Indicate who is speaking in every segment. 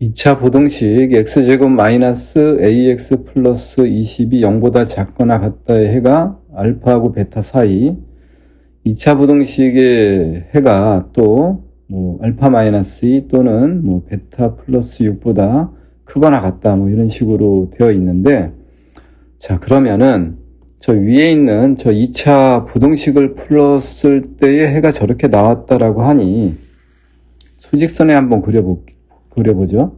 Speaker 1: 2차 부등식 x제곱 마이너스 ax 플러스 20이 0보다 작거나 같다의 해가 알파하고 베타 사이. 2차 부등식의 해가 또 뭐 알파 마이너스 2 또는 뭐 베타 플러스 6보다 크거나 같다 뭐 이런 식으로 되어 있는데 자 그러면은 저 위에 있는 저 2차 부등식을 풀었을 때의 해가 저렇게 나왔다라고 하니 수직선에 한번 그려보, 그려보죠.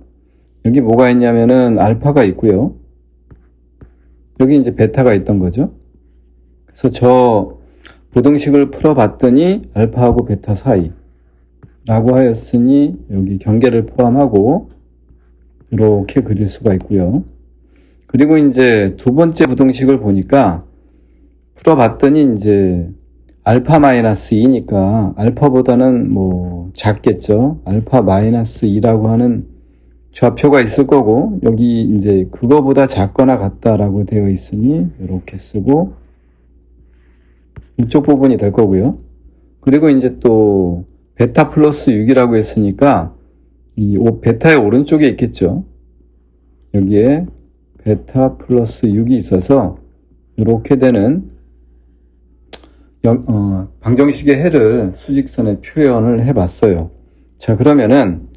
Speaker 1: 여기 뭐가 있냐면은 알파가 있고요. 여기 이제 베타가 있던 거죠. 그래서 저 부등식을 풀어봤더니 알파하고 베타 사이 라고 하였으니 여기 경계를 포함하고 이렇게 그릴 수가 있고요. 그리고 이제 두 번째 부등식을 보니까 풀어봤더니 이제 알파 마이너스 2니까 알파보다는 뭐 작겠죠. 알파 마이너스 2라고 하는 좌표가 있을 거고 여기 이제 그거보다 작거나 같다라고 되어 있으니 이렇게 쓰고 이쪽 부분이 될 거고요. 그리고 이제 또 베타 플러스 6이라고 했으니까 이 오- 베타의 오른쪽에 있겠죠. 여기에 베타 플러스 6이 있어서 이렇게 되는 영- 어, 방정식의 해를 수직선에 표현을 해봤어요. 자 그러면은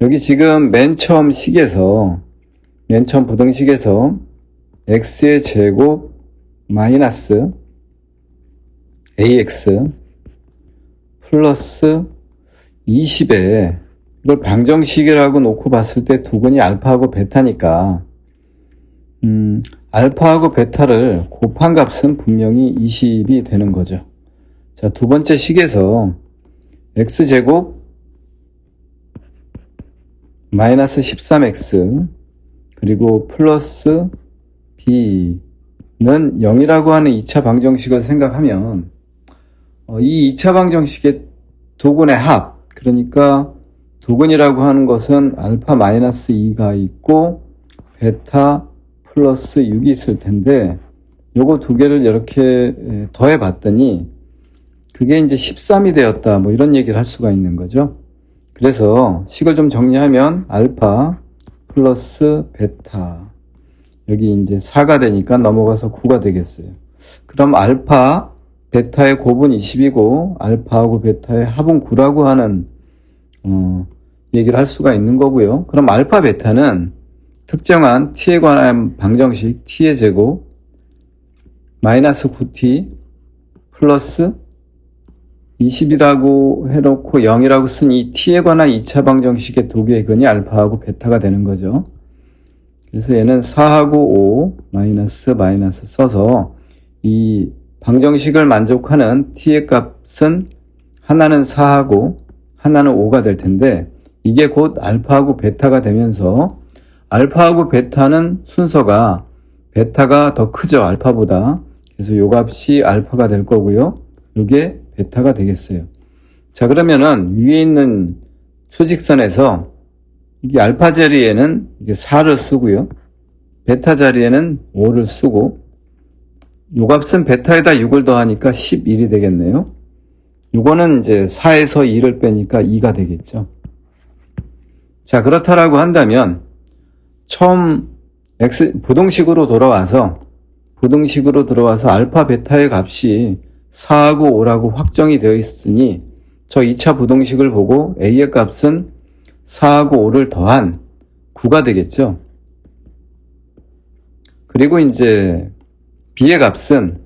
Speaker 1: 여기 지금 맨 처음 식에서 맨 처음 부등식에서 x의 제곱 마이너스 ax 플러스 20에 이걸 방정식이라고 놓고 봤을 때 두 근이 알파하고 베타니까 음, 알파하고 베타를 곱한 값은 분명히 20이 되는 거죠. 자, 두 번째 식에서 x제곱 마이너스 13x 그리고 플러스 b는 0이라고 하는 2차 방정식을 생각하면 어, 이 2차 방정식의 두근의 합 그러니까 두근이라고 하는 것은 알파 마이너스 2가 있고 베타 플러스 6이 있을 텐데 요거 두 개를 이렇게 더해 봤더니 그게 이제 13이 되었다 뭐 이런 얘기를 할 수가 있는 거죠. 그래서 식을 좀 정리하면 알파 플러스 베타 여기 이제 4가 되니까 넘어가서 9가 되겠어요. 그럼 알파 베타의 곱은 20이고 알파하고 베타의 합은 9라고 하는 어, 얘기를 할 수가 있는 거고요. 그럼 알파 베타는 특정한 t에 관한 방정식 t의 제곱 마이너스 9t 플러스 20이라고 해놓고 0이라고 쓴 이 t에 관한 2차 방정식의 두 개의 근이 알파하고 베타가 되는 거죠. 그래서 얘는 4하고 5 마이너스 마이너스 써서 이 방정식을 만족하는 t의 값은 하나는 4하고 하나는 5가 될 텐데 이게 곧 알파하고 베타가 되면서 알파하고 베타는 순서가 베타가 더 크죠 알파보다. 그래서 요 값이 알파가 될 거고요. 요게 베타가 되겠어요. 자 그러면은 위에 있는 수직선에서 이게 알파 자리에는 이게 4를 쓰고요. 베타 자리에는 5를 쓰고 요 값은 베타에다 6을 더하니까 11이 되겠네요. 요거는 이제 4에서 2를 빼니까 2가 되겠죠. 자 그렇다라고 한다면 처음 x 부등식으로 돌아와서 부등식으로 들어와서 알파 베타의 값이 4하고 5라고 확정이 되어 있으니 저 2차 부등식을 보고 a의 값은 4하고 5를 더한 9가 되겠죠. 그리고 이제 b의 값은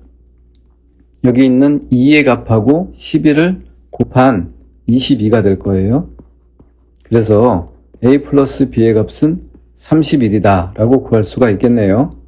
Speaker 1: 여기 있는 2의 값하고 11을 곱한 22가 될 거예요. 그래서 a 플러스 b의 값은 31이다 라고 구할 수가 있겠네요.